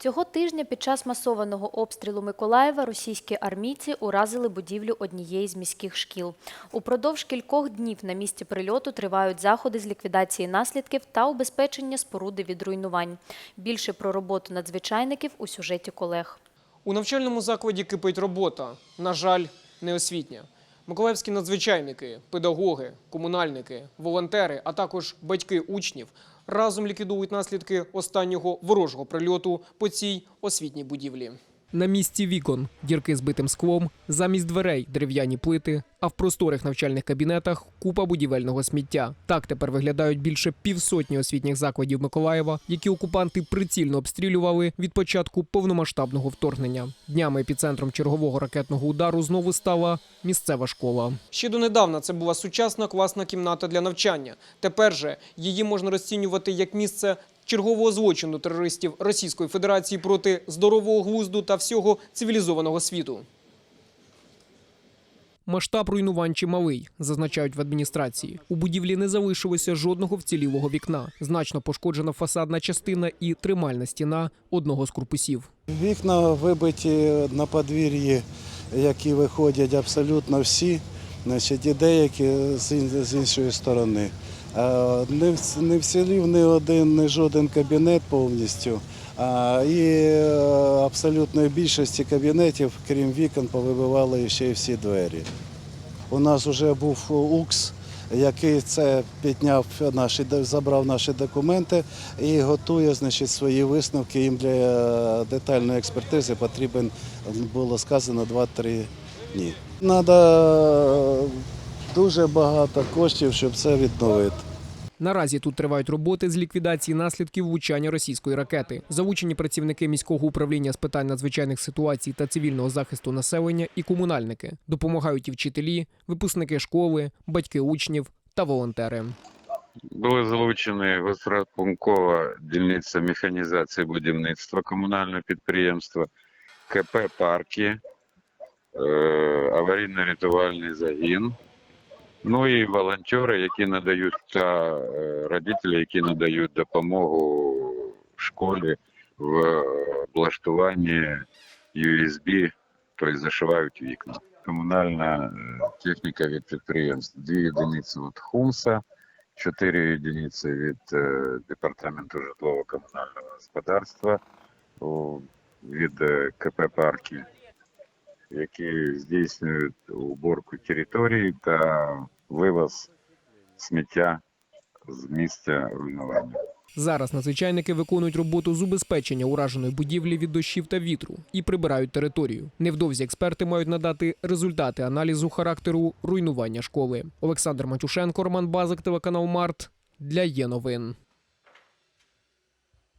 Цього тижня під час масованого обстрілу Миколаєва російські армійці уразили будівлю однієї з міських шкіл. Упродовж кількох днів на місці прильоту тривають заходи з ліквідації наслідків та убезпечення споруди від руйнувань. Більше про роботу надзвичайників у сюжеті колег. У навчальному закладі кипить робота. На жаль, не освітня. Миколаївські надзвичайники, педагоги, комунальники, волонтери, а також батьки учнів разом ліквідують наслідки останнього ворожого прильоту по цій освітній будівлі. На місці вікон дірки з битим склом, замість дверей дерев'яні плити, а в просторих навчальних кабінетах купа будівельного сміття. Так тепер виглядають більше півсотні освітніх закладів Миколаєва, які окупанти прицільно обстрілювали від початку повномасштабного вторгнення. Днями епіцентром чергового ракетного удару знову стала місцева школа. Ще донедавна це була сучасна класна кімната для навчання. Тепер же її можна розцінювати як місце чергового злочину терористів Російської Федерації проти здорового глузду та всього цивілізованого світу. Масштаб руйнувань чималий, зазначають в адміністрації. У будівлі не залишилося жодного вцілілого вікна. Значно пошкоджена фасадна частина і тримальна стіна одного з корпусів. Вікна вибиті на подвір'ї, які виходять абсолютно всі, значить, і деякі з з іншої сторони. Е, Не не вцілів ні один, ні жоден кабінет повністю. І е, абсолютної більшості кабінетів, крім вікон, повибивали ще й всі двері. У нас вже був УКС, який це підняв наші забрав наші документи і готує значить, свої висновки. Їм для е, детальної експертизи потрібен було сказано 2-3 дні. Треба дуже багато коштів, щоб це відновити. Наразі тут тривають роботи з ліквідації наслідків влучання російської ракети. Залучені працівники міського управління з питань надзвичайних ситуацій та цивільного захисту населення і комунальники допомагають і вчителі, випускники школи, батьки учнів та волонтери. Були залучені Госпродпункова дільниця механізації будівництва комунального підприємства, КП «Парки», е, аварійно-рятувальний загін, ну і волонтери, які надають та е, родителі, які надають допомогу школі в облаштуванні USB, тобто зашивають вікна. Комунальна е, техніка від підприємств, дві одиниці від Хумса, чотири одиниці від е, департаменту житлово-комунального господарства від КП «Парки», які здійснюють уборку території та вивоз сміття з місця руйнування. Зараз надзвичайники виконують роботу з убезпечення ураженої будівлі від дощів та вітру і прибирають територію. Невдовзі експерти мають надати результати аналізу характеру руйнування школи. Олександр Матюшенко, Роман Базик, телеканал Март для є новин.